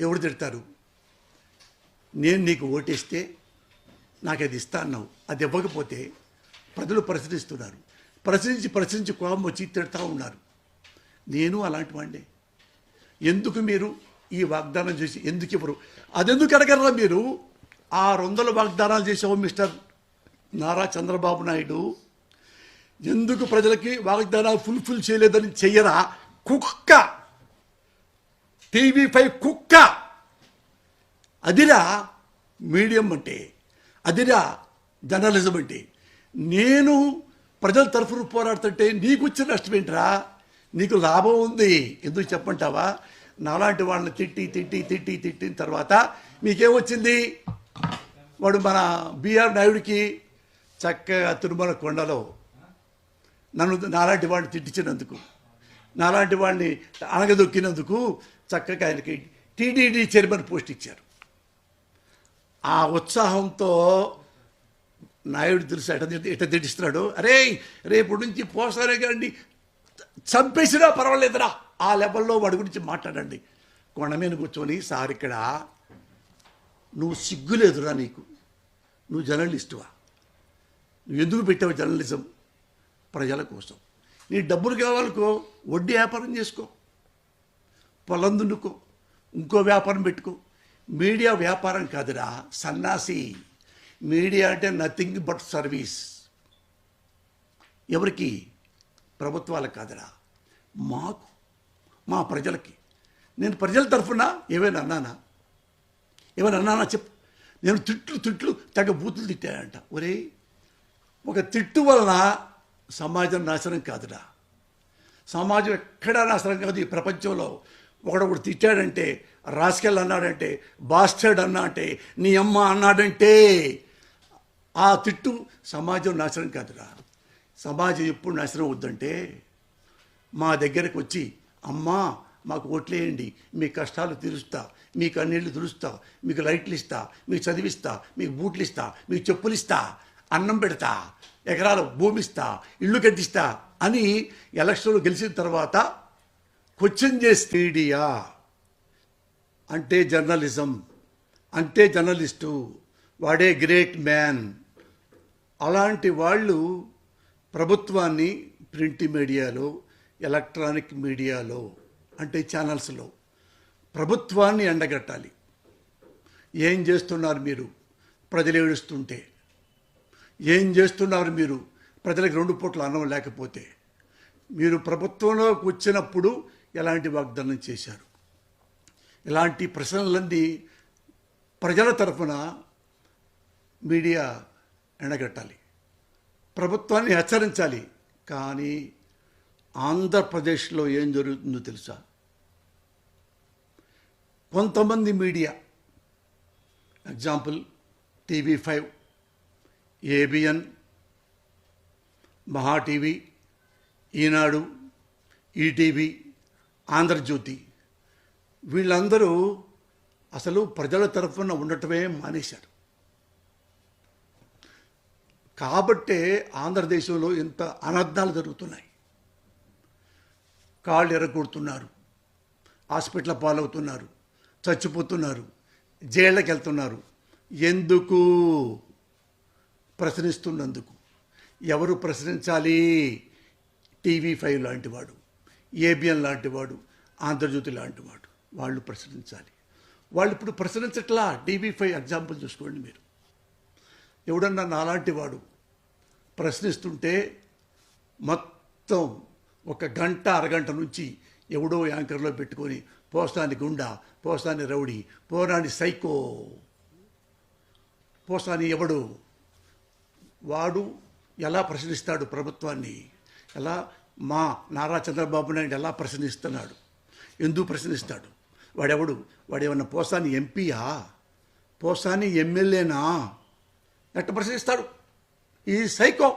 ఎవరు తిడతారు? నేను నీకు ఓటేస్తే నాకు అది ఇస్తా అన్నావు. అది ఇవ్వకపోతే ప్రజలు ప్రశ్నిస్తున్నారు. ప్రశ్నించి ప్రశ్నించి కోపం వచ్చి తిడతా ఉన్నారు. నేను అలాంటి వాడిని. ఎందుకు మీరు ఈ వాగ్దానం చేసి ఎందుకు ఇవ్వరు? అదెందుకు అడగరా మీరు? ఆరు వందల వాగ్దానాలు చేసావు మిస్టర్ నారా చంద్రబాబు నాయుడు. ఎందుకు ప్రజలకి వాగ్దానాలు ఫుల్ఫిల్ చేయలేదని చెయ్యరా? కుక్క! టీవీ ఫైవ్ కుక్క. అదిరా మీడియం అంటే అదిరా జర్నలిజం అంటే. నేను ప్రజల తరఫున పోరాడుతుంటే నీకు వచ్చిన నష్టం ఏంట్రా? నీకు లాభం ఉంది. ఎందుకు చెప్పంటావా నాలాంటి వాళ్ళని తిట్టి తిట్టి తిట్టి తిట్టిన తర్వాత మీకేమొచ్చింది? వాడు మన బీఆర్ నాయుడికి చక్కగా తిరుమల కొండలో నన్ను నాలాంటి వాడిని తిట్టించినందుకు నాలాంటి వాడిని అణగదొక్కినందుకు చక్కగా ఆయనకి టీడీడీ చైర్మన్ పోస్ట్ ఇచ్చారు. ఆ ఉత్సాహంతో నాయుడు తెలుసు ఎట ఎట తిట్టిస్తున్నాడు. అరే రేపు నుంచి పోసారే కానీ చంపేసినా పర్వాలేదురా. ఆ లెవెల్లో వాడి గురించి మాట్లాడండి. కొండ మీద కూర్చొని సార్ ఇక్కడ నువ్వు సిగ్గులేదురా నీకు. నువ్వు జర్నలిస్టువా. నువ్వు ఎందుకు పెట్టావు జర్నలిజం? ప్రజల కోసం. నీ డబ్బులు కావాలనుకో వడ్డీ వ్యాపారం చేసుకో. పొలం దున్నుకో ఇంకో వ్యాపారం పెట్టుకో. మీడియా వ్యాపారం కాదురా సన్నాసి. మీడియా అంటే నథింగ్ బట్ సర్వీస్. ఎవరికి? ప్రభుత్వాలకు కాదురా. మాకు మా ప్రజలకి. నేను ప్రజల తరఫున ఏమైనా అన్నానా? ఏమైనా అన్నానా చెప్పు. నేను తిట్లు తిట్లు తగ్గ బూతులు తిట్టానంట. ఒరే ఒక తిట్టు వలన సమాజం నాశనం కాదురా. సమాజం ఎక్కడా నాశనం కాదు ఈ ప్రపంచంలో. ఒకడొకడు తిట్టాడంటే రాస్కెల్ అన్నాడంటే బాస్టర్డ్ అన్నా అంటే నీ అమ్మ అన్నాడంటే ఆ తిట్టు సమాజం నాశనం కాదురా. సమాజం ఎప్పుడు నాశనం వద్దంటే మా దగ్గరకు వచ్చి అమ్మా మాకు ఓట్లేయండి మీ కష్టాలు తీరుస్తా మీ కన్నీళ్ళు తుడుస్తా మీకు లైట్లు ఇస్తా మీకు చదివిస్తా మీకు బూట్లు ఇస్తా మీకు చెప్పులు ఇస్తా అన్నం పెడతా ఎకరాల భూమి ఇస్తా ఇల్లు కట్టిస్తా అని ఎలక్షన్లు గెలిచిన తర్వాత క్వశ్చన్ చేస్తే మీడియా అంటే జర్నలిజం అంటే జర్నలిస్టు వాడే గ్రేట్ మ్యాన్. అలాంటి వాళ్ళు ప్రభుత్వాన్ని ప్రింట్ మీడియాలో ఎలక్ట్రానిక్ మీడియాలో అంటే ఛానల్స్లో ప్రభుత్వాన్ని ఎండగట్టాలి. ఏం చేస్తున్నారు మీరు? ప్రజలు ఏడుస్తుంటే. ఏం చేస్తున్నారు మీరు? ప్రజలకు రెండు పూట్ల అన్నం లేకపోతే. మీరు ప్రభుత్వంలోకి వచ్చినప్పుడు ఎలాంటి వాగ్దానం చేశారు? ఇలాంటి ప్రశ్నలన్నీ ప్రజల తరఫున మీడియా ఎండగట్టాలి ప్రభుత్వాన్ని హెచ్చరించాలి. కానీ ఆంధ్రప్రదేశ్లో ఏం జరుగుతుందో తెలుసా? కొంతమంది media example TV five ABN Maha TV Eenadu ETV Andhrajyothi. వీళ్ళందరూ అసలు ప్రజల తరఫున ఉండటమే మానేశారు. కాబట్టే ఆంధ్రదేశంలో ఇంత అనర్థాలు జరుగుతున్నాయి. కాళ్ళు ఎరగొడుతున్నారు. హాస్పిటల్ పాలవుతున్నారు. చచ్చిపోతున్నారు. జైళ్ళకి వెళ్తున్నారు ఎందుకు? ప్రశ్నిస్తున్నందుకు. ఎవరు ప్రశ్నించాలి? టీవీ ఫైవ్ లాంటి వాడు. ఏబిఎన్ లాంటివాడు ఆంధ్రజ్యోతి లాంటివాడు వాళ్ళు ప్రశ్నించాలి వాళ్ళు ఇప్పుడు ప్రశ్నించట్లా డీబీ ఫైవ్ ఎగ్జాంపుల్ చూసుకోండి మీరు. ఎవడన్నా నాలాంటి వాడు ప్రశ్నిస్తుంటే మొత్తం ఒక గంట అరగంట నుంచి ఎవడో యాంకర్లో పెట్టుకొని పోస్తాని గుండా పోస్తాని రౌడీ పోరాని సైకో పోస్తాని ఎవడు? వాడు ఎలా ప్రశ్నిస్తాడు ప్రభుత్వాన్ని? ఎలా మా నారా చంద్రబాబు నాయుడు ఎలా ప్రశ్నిస్తున్నాడు? ఎందుకు ప్రశ్నిస్తాడు? వాడెవడు? వాడేమన్నా పోసాని ఎంపీయా? పోసాని ఎమ్మెల్యేనా? ఎట్ట ప్రశ్నిస్తాడు? ఈ సైకో.